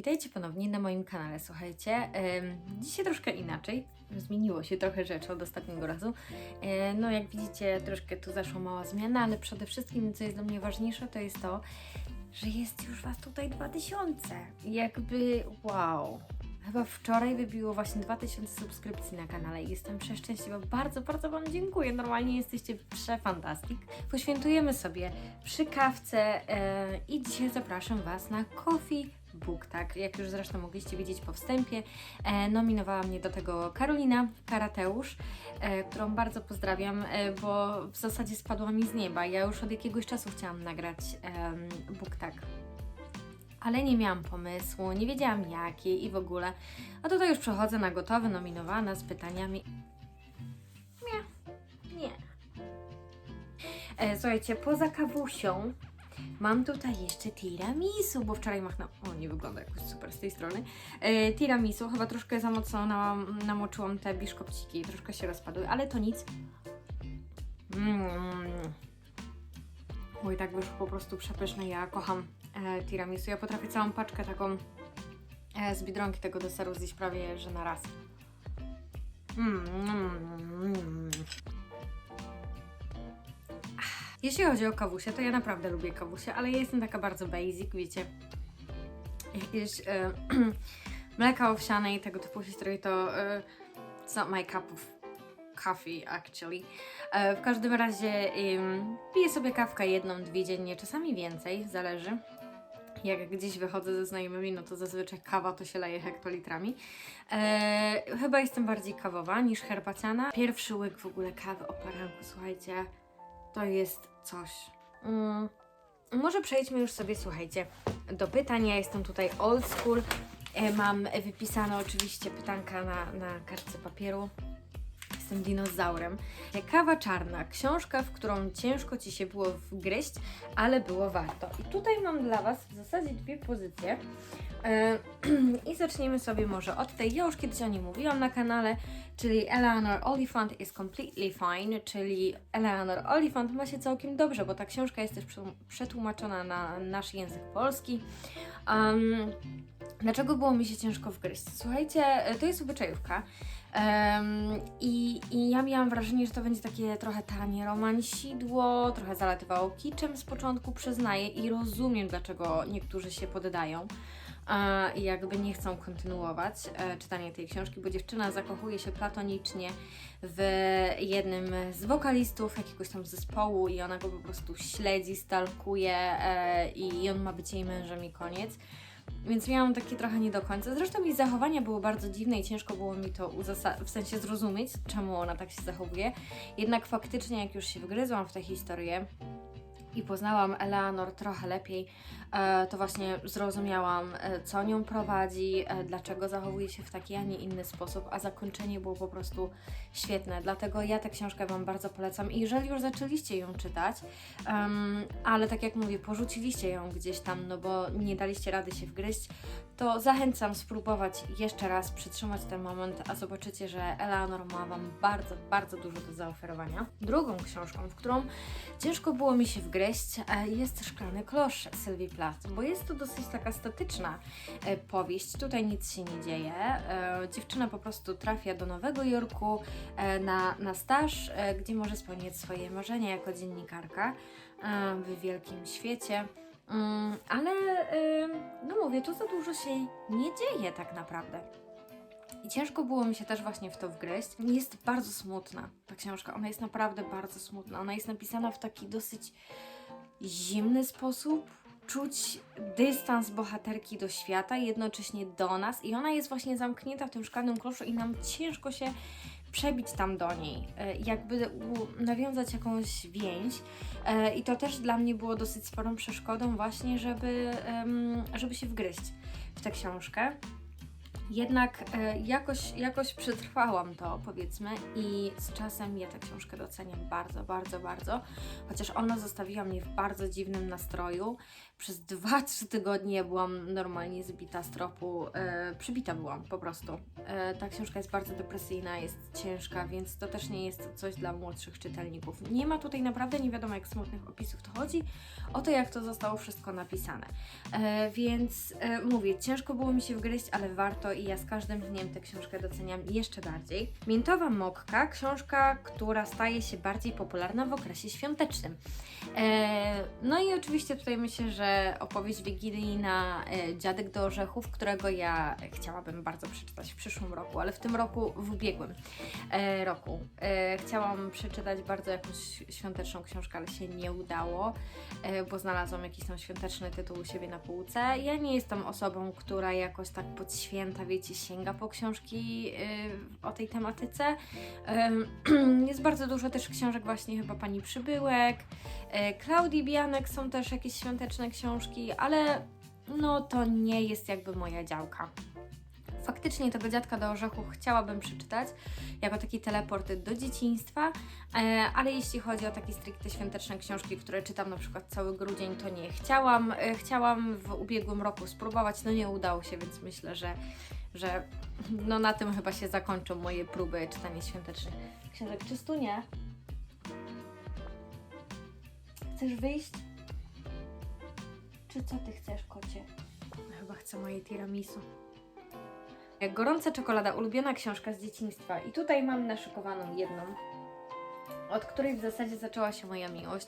witajcie ponownie na moim kanale. Słuchajcie, dzisiaj troszkę inaczej. Zmieniło się trochę rzeczy od ostatniego razu. E, no, jak widzicie, troszkę tu zaszła mała zmiana, ale przede wszystkim, co jest dla mnie ważniejsze, to jest to, że jest już Was tutaj 2000. I Jakby wow. Chyba wczoraj wybiło właśnie 2000 subskrypcji na kanale i jestem przeszczęśliwa. Bardzo, bardzo Wam dziękuję. Normalnie jesteście przefantastic. Poświętujemy sobie przy kawce e, i dzisiaj zapraszam Was na Coffee Book, tak? Jak już zresztą mogliście widzieć po wstępie, e, nominowała mnie do tego Karolina Karateusz, e, którą bardzo pozdrawiam, e, bo w zasadzie spadła mi z nieba. Ja już od jakiegoś czasu chciałam nagrać book tak ale nie miałam pomysłu, nie wiedziałam jaki i w ogóle. A tutaj już przechodzę na gotowe, nominowana z pytaniami. Nie, nie. E, słuchajcie, poza kawusią mam tutaj jeszcze tiramisu, bo wczoraj machnęłam. O, nie wygląda jakoś super z tej strony. E, tiramisu, chyba troszkę za mocno na, namoczyłam te biszkopciki, troszkę się rozpadły, ale to nic. Mm. Oj, tak wyszło po prostu przepyszne. Ja kocham e, tiramisu. Ja potrafię całą paczkę taką e, z Biedronki tego deseru zjeść prawie, że na raz. Mm, mm, mm. Ach, Jeśli chodzi o kawusie, to ja naprawdę lubię kawusie, ale ja jestem taka bardzo basic, wiecie. Jakieś e, mleka owsiane i tego typu historie to e, it's my cup of coffee actually. E, w każdym razie piję sobie kawkę jedną, dwie dziennie, czasami więcej, zależy. Jak gdzieś wychodzę ze znajomymi, no to zazwyczaj kawa to się leje hektolitrami. E, chyba jestem bardziej kawowa niż herbaciana. Pierwszy łyk w ogóle kawy o poranku, słuchajcie, to jest coś. Mm. Może przejdźmy już sobie, słuchajcie, do pytań. Ja jestem tutaj old school. E, mam wypisane oczywiście pytanka na, na kartce papieru. Jestem dinozaurem. Kawa czarna, książka, w którą ciężko ci się było wgryźć, ale było warto. I tutaj mam dla Was w zasadzie dwie pozycje. E, I zaczniemy sobie może od tej. Ja już kiedyś o niej mówiłam na kanale, czyli Eleanor Oliphant is completely fine, czyli Eleanor Oliphant ma się całkiem dobrze, bo ta książka jest też przetłum- przetłumaczona na nasz język polski. Um, dlaczego było mi się ciężko wgryźć? Słuchajcie, e, to jest obyczajówka. Em, i, I ja miałam wrażenie, że to będzie takie trochę tanie romansidło, trochę zalatywało kiczem z początku, przyznaję i rozumiem, dlaczego niektórzy się poddają i jakby nie chcą kontynuować e, czytania tej książki, bo dziewczyna zakochuje się platonicznie w jednym z wokalistów jakiegoś tam zespołu i ona go po prostu śledzi, stalkuje e, i on ma być jej mężem i koniec. Więc miałam takie trochę nie do końca. Zresztą jej zachowania były bardzo dziwne i ciężko było mi to w sensie zrozumieć, czemu ona tak się zachowuje. Jednak faktycznie, jak już się wgryzłam w tę historię i poznałam Eleanor trochę lepiej, e, to właśnie zrozumiałam, e, co nią prowadzi, e, dlaczego zachowuje się w taki, a nie inny sposób, a zakończenie było po prostu świetne. Dlatego ja tę książkę Wam bardzo polecam. I jeżeli już zaczęliście ją czytać, ale tak jak mówię, porzuciliście ją gdzieś tam, no bo nie daliście rady się wgryźć, to zachęcam spróbować jeszcze raz przytrzymać ten moment, a zobaczycie, że Eleanor ma Wam bardzo, bardzo dużo do zaoferowania. Drugą książką, w którą ciężko było mi się wgryźć, e, jest Szklany Klosz Sylwii Plath, bo jest to dosyć taka statyczna e, powieść. Tutaj nic się nie dzieje. E, Dziewczyna po prostu trafia do Nowego Jorku na, na staż, gdzie może spełniać swoje marzenia jako dziennikarka w wielkim świecie. Mm, ale no mówię, tu za dużo się nie dzieje tak naprawdę. I ciężko było mi się też właśnie w to wgryźć. Jest bardzo smutna ta książka. Ona jest naprawdę bardzo smutna. Ona jest napisana w taki dosyć zimny sposób. Czuć dystans bohaterki do świata, jednocześnie do nas, i ona jest właśnie zamknięta w tym szklanym kloszu, i nam ciężko się przebić tam do niej, e, jakby nawiązać jakąś więź. E, I to też dla mnie było dosyć sporą przeszkodą właśnie, żeby, żeby się wgryźć w tę książkę. Jednak e, jakoś, jakoś przetrwałam to, powiedzmy, i z czasem ja tę książkę doceniam bardzo, bardzo, bardzo. Chociaż ona zostawiła mnie w bardzo dziwnym nastroju. Przez 2-3 tygodnie byłam normalnie zbita z tropu, e, przybita byłam po prostu. E, ta książka jest bardzo depresyjna, jest ciężka, więc to też nie jest coś dla młodszych czytelników. Nie ma tutaj naprawdę nie wiadomo jak smutnych opisów to chodzi, o to jak to zostało wszystko napisane. E, więc e, mówię, ciężko było mi się wgryźć, ale warto i ja z każdym dniem tę książkę doceniam jeszcze bardziej. Miętowa Mokka, książka, która staje się bardziej popularna w okresie świątecznym. E, no i oczywiście tutaj myślę, że opowieść wigilijna e, Dziadek do orzechów, którego ja chciałabym bardzo przeczytać w przyszłym roku, ale w tym roku, w ubiegłym e, roku. E, chciałam przeczytać bardzo jakąś świąteczną książkę, ale się nie udało, bo znalazłam jakiś tam świąteczny tytuł u siebie na półce. Ja nie jestem osobą, która jakoś tak pod święta, wiecie, sięga po książki o tej tematyce. Em, Jest bardzo dużo też książek właśnie chyba Pani Przybyłek, Klaudii Bianek są też jakieś świąteczne książki, ale no to nie jest jakby moja działka. Faktycznie tego dziadka do orzechu chciałabym przeczytać jako taki teleport do dzieciństwa, e, ale jeśli chodzi o takie stricte świąteczne książki, które czytam na przykład cały grudzień, to nie chciałam. E, Chciałam w ubiegłym roku spróbować, no nie udało się, więc myślę, że, że no na tym chyba się zakończą moje próby czytania świątecznych książek. Czy stu nie? Chcesz wyjść? Czy co ty chcesz, kocie? Chyba chcę moje tiramisu. Gorąca czekolada, ulubiona książka z dzieciństwa. I tutaj mam naszykowaną jedną, od której w zasadzie zaczęła się moja miłość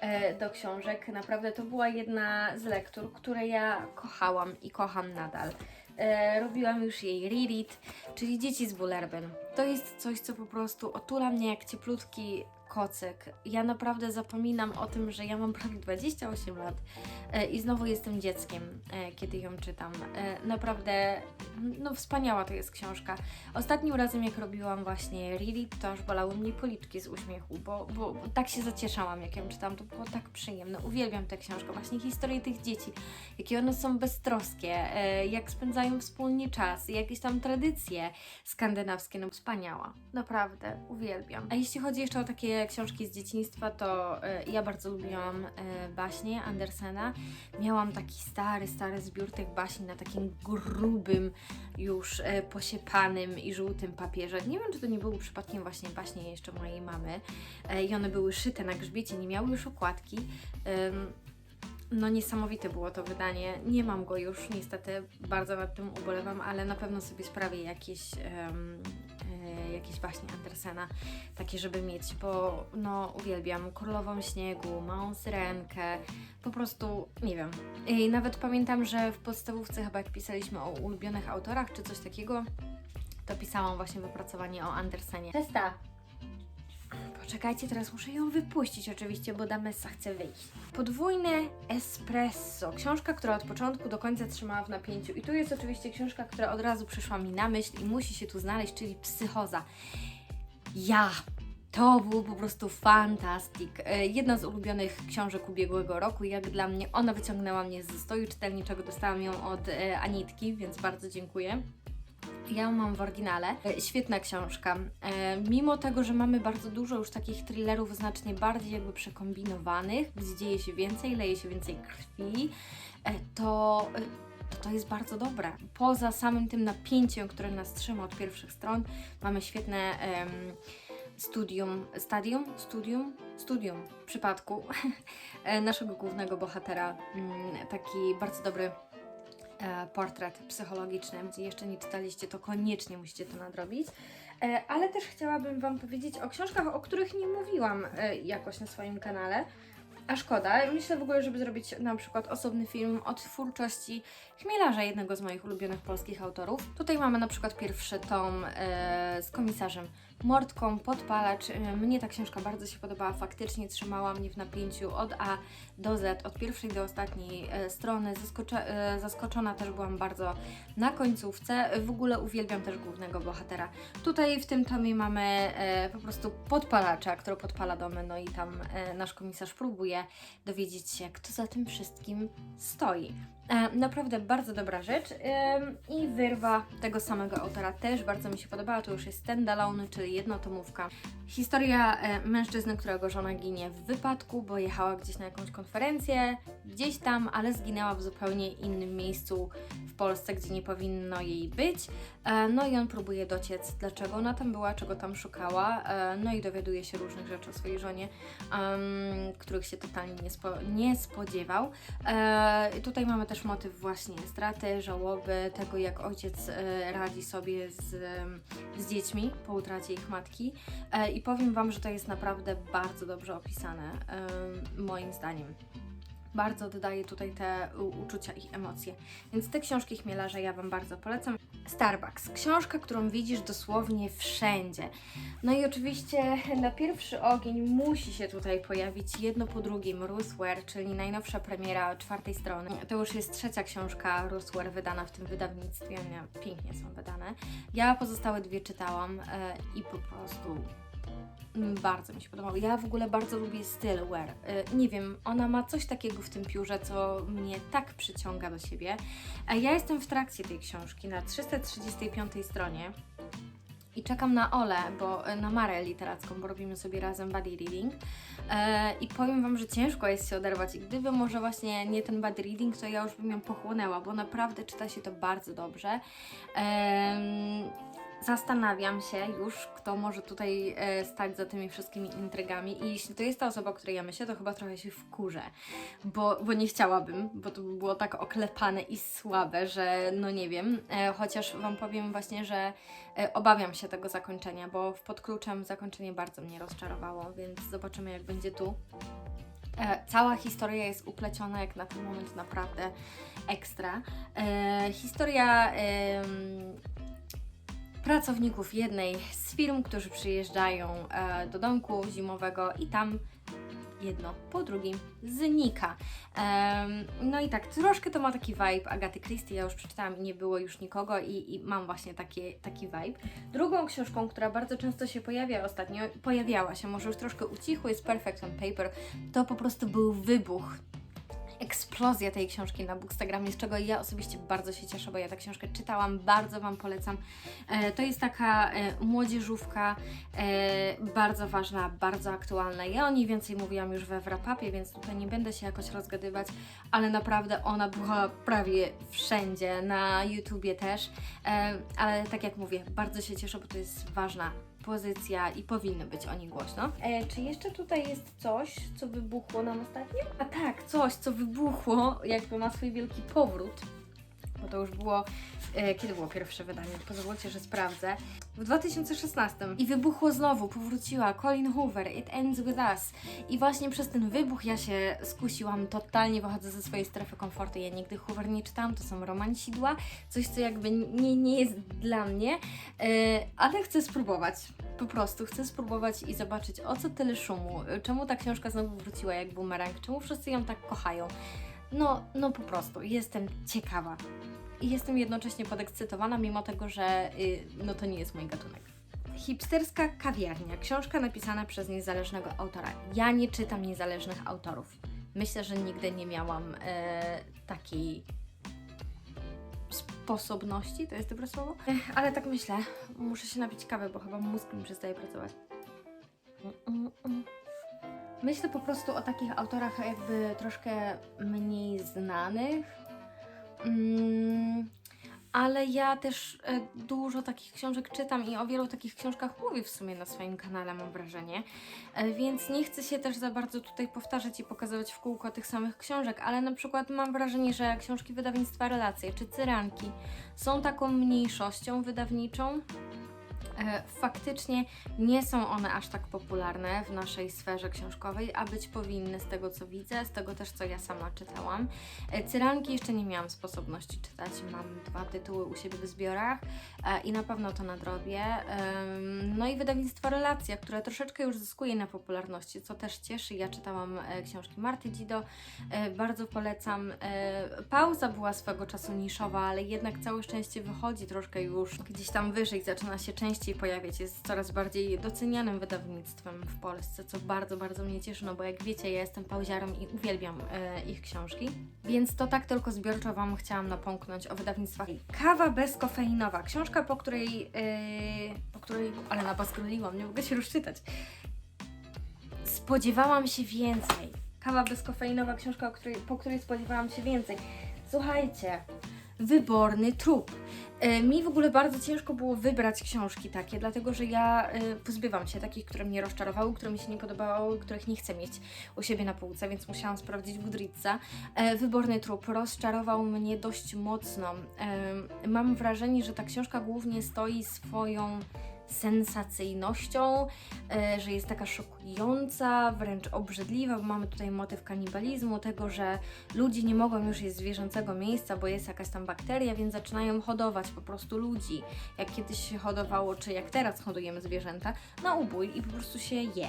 e, do książek. Naprawdę to była jedna z lektur, które ja kochałam i kocham nadal. E, robiłam już jej reread, czyli Dzieci z Bullerbyn. To jest coś, co po prostu otula mnie jak cieplutki kocyk. Ja naprawdę zapominam o tym, że ja mam prawie 28 lat e, i znowu jestem dzieckiem, e, kiedy ją czytam. E, naprawdę, no wspaniała to jest książka. Ostatnim razem, jak robiłam właśnie reread, to aż bolały mnie policzki z uśmiechu, bo, bo, bo tak się zacieszałam, jak ją czytam. To było tak przyjemne. Uwielbiam tę książkę, właśnie historię tych dzieci, jakie one są beztroskie, jak spędzają wspólnie czas, jakieś tam tradycje skandynawskie. No wspaniała, naprawdę, uwielbiam. A jeśli chodzi jeszcze o takie książki z dzieciństwa, to e, ja bardzo lubiłam e, baśnie Andersena. Miałam taki stary, stary zbiór tych baśni na takim grubym, już e, posiepanym i żółtym papierze. Nie wiem, czy to nie były przypadkiem właśnie baśnie jeszcze mojej mamy. I one były szyte na grzbiecie, nie miały już okładki. No niesamowite było to wydanie. Nie mam go już, niestety bardzo nad tym ubolewam, ale na pewno sobie sprawię jakieś, jakieś właśnie Andersena, takie żeby mieć, bo no uwielbiam Królową Śniegu, Małą Syrenkę, po prostu nie wiem. I nawet pamiętam, że w podstawówce chyba jak pisaliśmy o ulubionych autorach czy coś takiego, to pisałam właśnie wypracowanie o Andersenie. Testa! Poczekajcie, teraz muszę ją wypuścić oczywiście, bo Damessa chce wyjść. Podwójne espresso. Książka, która od początku do końca trzymała w napięciu. I tu jest oczywiście książka, która od razu przyszła mi na myśl i musi się tu znaleźć, czyli Psychoza. Ja! To był po prostu fantastic. E, Jedna z ulubionych książek ubiegłego roku. Jak dla mnie, ona wyciągnęła mnie z zastoju czytelniczego. Dostałam ją od e, Anitki, więc bardzo dziękuję. Ja ją mam w oryginale. E, Świetna książka. E, mimo tego, że mamy bardzo dużo już takich thrillerów znacznie bardziej jakby przekombinowanych, gdzie dzieje się więcej, leje się więcej krwi, e, to, to to jest bardzo dobre. Poza samym tym napięciem, które nas trzyma od pierwszych stron, mamy świetne em, studium, stadium, studium, studium w przypadku naszego głównego bohatera. Mm, Taki bardzo dobry portret psychologiczny. Jeśli jeszcze nie czytaliście, to koniecznie musicie to nadrobić. E, ale też chciałabym Wam powiedzieć o książkach, o których nie mówiłam e, jakoś na swoim kanale. A szkoda. Myślę w ogóle, żeby zrobić na przykład osobny film o twórczości Chmielarza, jednego z moich ulubionych polskich autorów. Tutaj mamy na przykład pierwszy tom e, z komisarzem Mordką, Podpalacz. E, Mnie ta książka bardzo się podobała, faktycznie trzymała mnie w napięciu od A do Z, od pierwszej do ostatniej e, strony. E, zaskoczona też byłam bardzo na końcówce. W ogóle uwielbiam też głównego bohatera. Tutaj w tym tomie mamy e, po prostu podpalacza, który podpala domy, no i tam e, nasz komisarz próbuje dowiedzieć się, kto za tym wszystkim stoi. E, naprawdę bardzo dobra rzecz. I wyrwa tego samego autora też bardzo mi się podobała. To już jest standalone, czyli jednotomówka. Historia e, mężczyzny, którego żona ginie w wypadku, bo jechała gdzieś na jakąś konferencję, gdzieś tam, ale zginęła w zupełnie innym miejscu w Polsce, gdzie nie powinno jej być. E, no i on próbuje dociec, dlaczego ona tam była, czego tam szukała. No i dowiaduje się różnych rzeczy o swojej żonie, których się totalnie nie, spo, nie spodziewał. Tutaj mamy też motyw właśnie straty, żałoby, tego jak ojciec e, radzi sobie z, z dziećmi po utracie ich matki. E, I powiem Wam, że to jest naprawdę bardzo dobrze opisane, moim zdaniem. Bardzo oddaje tutaj te uczucia i emocje. Więc te książki Chmielarza ja Wam bardzo polecam. Starbucks. Książka, którą widzisz dosłownie wszędzie. No i oczywiście na pierwszy ogień musi się tutaj pojawić jedno po drugim Ruth Ware, czyli najnowsza premiera czwartej strony. To już jest trzecia książka Ruth Ware wydana w tym wydawnictwie. Pięknie są wydane. Ja pozostałe dwie czytałam e, i po prostu bardzo mi się podobało. Ja w ogóle bardzo lubię styl Ware. E, nie wiem, ona ma coś takiego w tym piórze, co mnie tak przyciąga do siebie. Ja jestem w trakcie tej książki na 335 stronie i czekam na Olę, bo e, na Marę literacką, bo robimy sobie razem buddy reading. E, I powiem Wam, że ciężko jest się oderwać. I gdyby może właśnie nie ten buddy reading, to ja już bym ją pochłonęła, bo naprawdę czyta się to bardzo dobrze. Zastanawiam się już, kto może tutaj e, stać za tymi wszystkimi intrygami i jeśli to jest ta osoba, o której ja myślę, to chyba trochę się wkurzę, bo, bo nie chciałabym, bo to by było tak oklepane i słabe, że no nie wiem, e, chociaż Wam powiem właśnie, że e, obawiam się tego zakończenia, bo w Podkluczem zakończenie bardzo mnie rozczarowało, więc zobaczymy jak będzie tu. E, Cała historia jest upleciona jak na ten moment naprawdę ekstra. E, historia em, pracowników jednej z firm, którzy przyjeżdżają e, do domku zimowego i tam jedno po drugim znika. Em, no i tak, troszkę to ma taki vibe Agaty Christie, ja już przeczytałam i nie było już nikogo i, i mam właśnie takie, taki vibe. Drugą książką, która bardzo często się pojawia ostatnio, pojawiała się, może już troszkę ucichło, jest Perfect on Paper. To po prostu był wybuch eksplozja tej książki na Bookstagramie, z czego ja osobiście bardzo się cieszę, bo ja tę książkę czytałam, bardzo Wam polecam. E, to jest taka e, młodzieżówka, e, bardzo ważna, bardzo aktualna. Ja o niej więcej mówiłam już we wrapapie, więc tutaj nie będę się jakoś rozgadywać, ale naprawdę ona była prawie wszędzie, na YouTubie też, ale tak jak mówię, bardzo się cieszę, bo to jest ważna pozycja i powinno być o niej głośno. E, czy jeszcze tutaj jest coś, co wybuchło nam ostatnio? A tak, coś, co wybuchło, jakby ma swój wielki powrót. Bo to już było, e, kiedy było pierwsze wydanie? Pozwólcie, że sprawdzę. W 2016. I wybuchło znowu, powróciła Colin Hoover, It Ends With Us. I właśnie przez ten wybuch ja się skusiłam, totalnie wychodzę ze swojej strefy komfortu. Ja nigdy Hoover nie czytałam, to są romansidła, coś co jakby nie, nie jest dla mnie, e, ale chcę spróbować. Po prostu chcę spróbować i zobaczyć o co tyle szumu, czemu ta książka znowu wróciła jak bumerang, czemu wszyscy ją tak kochają. No, no po prostu, jestem ciekawa. I jestem jednocześnie podekscytowana, mimo tego, że y, no to nie jest mój gatunek. Hipsterska kawiarnia. Książka napisana przez niezależnego autora. Ja nie czytam niezależnych autorów. Myślę, że nigdy nie miałam e, takiej sposobności, to jest dobre słowo? Ech, ale tak myślę, muszę się napić kawy, bo chyba mózg mi przestaje pracować. Myślę po prostu o takich autorach jakby troszkę mniej znanych. Mm, ale ja też e, dużo takich książek czytam i o wielu takich książkach mówię w sumie na swoim kanale, mam wrażenie. E, więc nie chcę się też za bardzo tutaj powtarzać i pokazywać w kółko tych samych książek, ale na przykład mam wrażenie, że książki wydawnictwa Relacje czy Cyranki są taką mniejszością wydawniczą. E, Faktycznie nie są one aż tak popularne w naszej sferze książkowej, a być powinny z tego co widzę, z tego też co ja sama czytałam. E, Cyranki jeszcze nie miałam sposobności czytać, mam dwa tytuły u siebie w zbiorach e, i na pewno to nadrobię. No i wydawnictwo Relacja, które troszeczkę już zyskuje na popularności, co też cieszy. Ja czytałam książki Marty Dido, e, bardzo polecam. Pauza była swego czasu niszowa, ale jednak całe szczęście wychodzi troszkę już gdzieś tam wyżej, zaczyna się częściej pojawiać, jest coraz bardziej docenianym wydawnictwem w Polsce, co bardzo, bardzo mnie cieszy, no bo jak wiecie, ja jestem pauziarą i uwielbiam e, ich książki. Więc to tak tylko zbiorczo Wam chciałam napomknąć o wydawnictwach. Kawa bezkofeinowa, książka, po której, yy, po której, ale nabaskruliłam, nie mogę się rozczytać. Spodziewałam się więcej. Kawa bezkofeinowa, książka, której, po której spodziewałam się więcej. Słuchajcie, wyborny trup. E, Mi w ogóle bardzo ciężko było wybrać książki takie, dlatego że ja e, pozbywam się takich, które mnie rozczarowały, które mi się nie podobały, których nie chcę mieć u siebie na półce, więc musiałam sprawdzić Goodreadsa. E, Wyborny trup rozczarował mnie dość mocno. Mam wrażenie, że ta książka głównie stoi swoją sensacyjnością, e, że jest taka szokująca, wręcz obrzydliwa, bo mamy tutaj motyw kanibalizmu, tego, że ludzie nie mogą już jeść zwierzęcego miejsca, bo jest jakaś tam bakteria, więc zaczynają hodować po prostu ludzi, jak kiedyś się hodowało, czy jak teraz hodujemy zwierzęta, na ubój i po prostu się je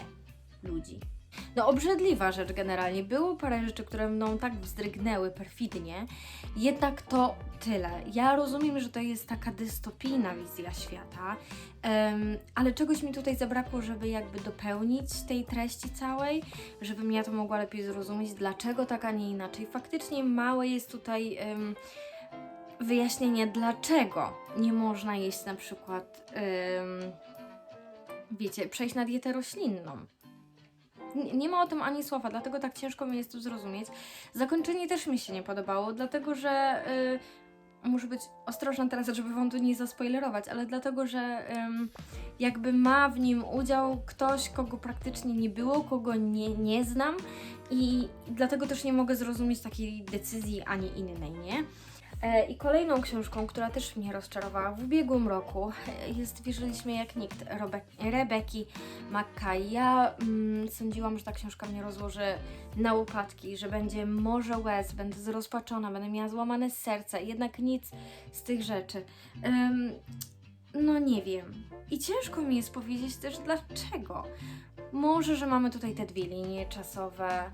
ludzi. No obrzydliwa rzecz generalnie. Było parę rzeczy, które mną tak wzdrygnęły perfidnie, jednak to tyle. Ja rozumiem, że to jest taka dystopijna wizja świata, em, ale czegoś mi tutaj zabrakło, żeby jakby dopełnić tej treści całej, żebym ja to mogła lepiej zrozumieć, dlaczego tak, a nie inaczej. Faktycznie małe jest tutaj em, wyjaśnienie, dlaczego nie można jeść na przykład, em, wiecie, przejść na dietę roślinną. Nie, ma o tym ani słowa, dlatego tak ciężko mi jest to zrozumieć. Zakończenie też mi się nie podobało, dlatego że y, muszę być ostrożna teraz, żeby wam tu nie zaspoilerować, ale dlatego, że jakby ma w nim udział ktoś, kogo praktycznie nie było, kogo nie, nie znam i dlatego też nie mogę zrozumieć takiej decyzji ani innej, nie? E, I kolejną książką, która też mnie rozczarowała w ubiegłym roku, e, jest Wierzyliśmy jak nikt Robe- Rebeki Mackay. Ja mm, sądziłam, że ta książka mnie rozłoży na łopatki, że będzie morze łez, będę zrozpaczona, będę miała złamane serce, jednak nic z tych rzeczy. Ym, no nie wiem. I ciężko mi jest powiedzieć też dlaczego. Może, że mamy tutaj te dwie linie czasowe.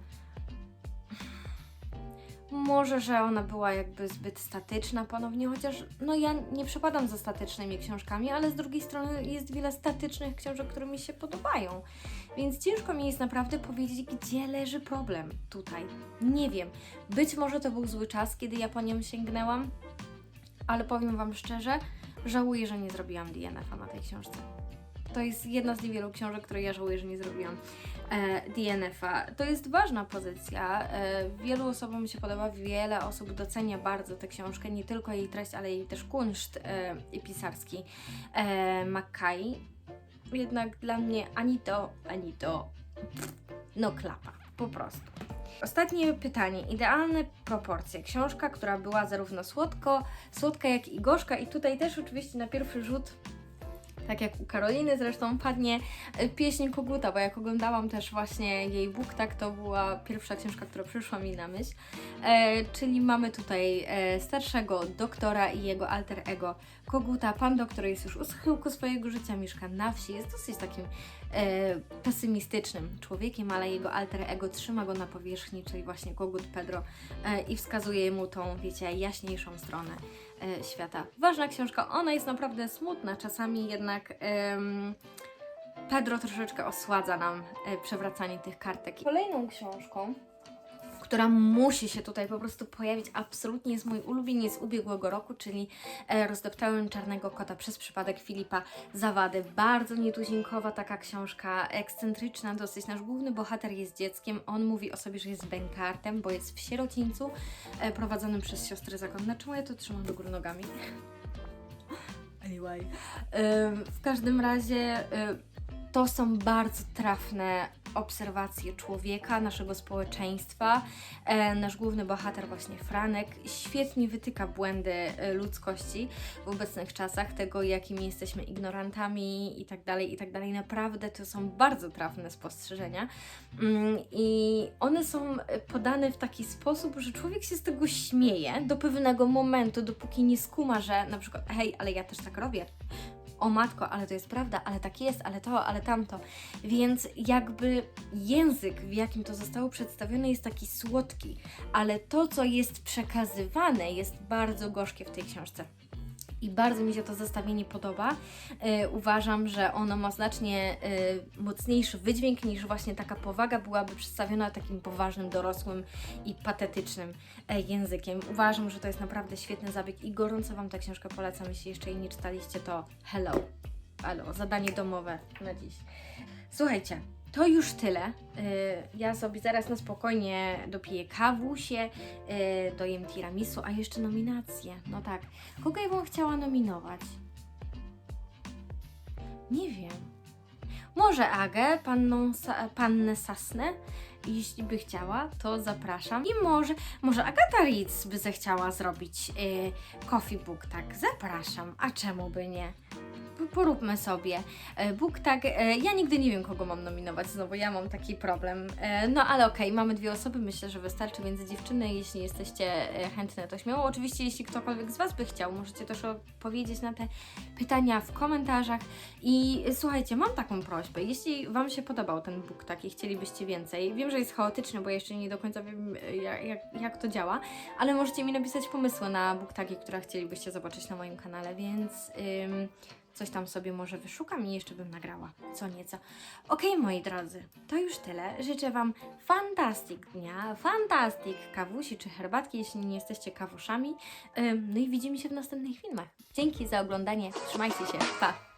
Może, że ona była jakby zbyt statyczna ponownie, chociaż no ja nie przepadam za statycznymi książkami, ale z drugiej strony jest wiele statycznych książek, które mi się podobają. Więc ciężko mi jest naprawdę powiedzieć, gdzie leży problem tutaj. Nie wiem. Być może to był zły czas, kiedy ja po nią sięgnęłam, ale powiem Wam szczerze, żałuję, że nie zrobiłam DNF-a na tej książce. To jest jedna z niewielu książek, które ja żałuję, że nie zrobiłam e, DNF-a. To jest ważna pozycja. E, wielu osobom się podoba, wiele osób docenia bardzo tę książkę, nie tylko jej treść, ale i też kunszt e, i pisarski e. Jednak dla mnie ani to, ani to, no klapa, po prostu. Ostatnie pytanie. Idealne proporcje. Książka, która była zarówno słodko, słodka, jak i gorzka. I tutaj też oczywiście na pierwszy rzut tak jak u Karoliny zresztą padnie e, pieśń Koguta, bo jak oglądałam też właśnie jej book, tak to była pierwsza książka, która przyszła mi na myśl. E, czyli mamy tutaj e, starszego doktora i jego alter ego Koguta. Pan doktor jest już u schyłku swojego życia, mieszka na wsi, jest dosyć takim e, pesymistycznym człowiekiem, ale jego alter ego trzyma go na powierzchni, czyli właśnie Kogut Pedro e, i wskazuje mu tą, wiecie, jaśniejszą stronę świata. Ważna książka, ona jest naprawdę smutna, czasami jednak Pedro troszeczkę osładza nam e, przewracanie tych kartek. Kolejną książką, która musi się tutaj po prostu pojawić, absolutnie jest mój ulubieniec ubiegłego roku, czyli e, Rozdeptałem Czarnego Kota przez przypadek Filipa Zawady. Bardzo nietuzinkowa taka książka, ekscentryczna dosyć. Nasz główny bohater jest dzieckiem, on mówi o sobie, że jest bękartem, bo jest w sierocińcu e, prowadzonym przez siostry zakonne. Czemu ja to trzymam do góry nogami? Anyway. Ym, w każdym razie to są bardzo trafne obserwacje człowieka, naszego społeczeństwa. E, nasz główny bohater, właśnie Franek, świetnie wytyka błędy e, ludzkości w obecnych czasach, tego jakimi jesteśmy ignorantami i tak dalej, i tak dalej. Naprawdę to są bardzo trafne spostrzeżenia. Mm, I one są podane w taki sposób, że człowiek się z tego śmieje do pewnego momentu, dopóki nie skuma, że na przykład, hej, ale ja też tak robię. O matko, ale to jest prawda, ale tak jest, ale to, ale tamto. Więc jakby język, w jakim to zostało przedstawione, jest taki słodki, ale to, co jest przekazywane, jest bardzo gorzkie w tej książce. I bardzo mi się to zestawienie podoba. E, uważam, że ono ma znacznie e, mocniejszy wydźwięk niż właśnie taka powaga byłaby przedstawiona takim poważnym, dorosłym i patetycznym e, językiem. Uważam, że to jest naprawdę świetny zabieg i gorąco Wam tę książkę polecam. Jeśli jeszcze jej nie czytaliście, to hello. Hello, zadanie domowe na dziś. Słuchajcie, to już tyle. Y, Ja sobie zaraz na spokojnie dopiję kawusie, y, dojem tiramisu, a jeszcze nominacje. No tak. Kogo ja bym chciała nominować? Nie wiem. Może Agę, panną, pannę Sasnę, jeśli by chciała, to zapraszam. I może, może Agata Ritz by zechciała zrobić y, coffee book, tak? Zapraszam. A czemu by nie? Poróbmy sobie. E, Bóg tak, e, ja nigdy nie wiem, kogo mam nominować, znowu ja mam taki problem. E, No ale okej, mamy dwie osoby, myślę, że wystarczy, więc dziewczyny, jeśli jesteście chętne, to śmiało. Oczywiście, jeśli ktokolwiek z Was by chciał, możecie też odpowiedzieć na te pytania w komentarzach. I słuchajcie, mam taką prośbę, jeśli Wam się podobał ten Bóg tak i chcielibyście więcej, wiem, że jest chaotyczny, bo jeszcze nie do końca wiem, jak, jak, jak to działa, ale możecie mi napisać pomysły na Bóg takie, które chcielibyście zobaczyć na moim kanale, więc... Ym, coś tam sobie może wyszukam i jeszcze bym nagrała co nieco. Okej, moi drodzy, to już tyle. Życzę Wam fantastik dnia, fantastik kawusi czy herbatki, jeśli nie jesteście kawuszami. No i widzimy się w następnych filmach. Dzięki za oglądanie, trzymajcie się, pa!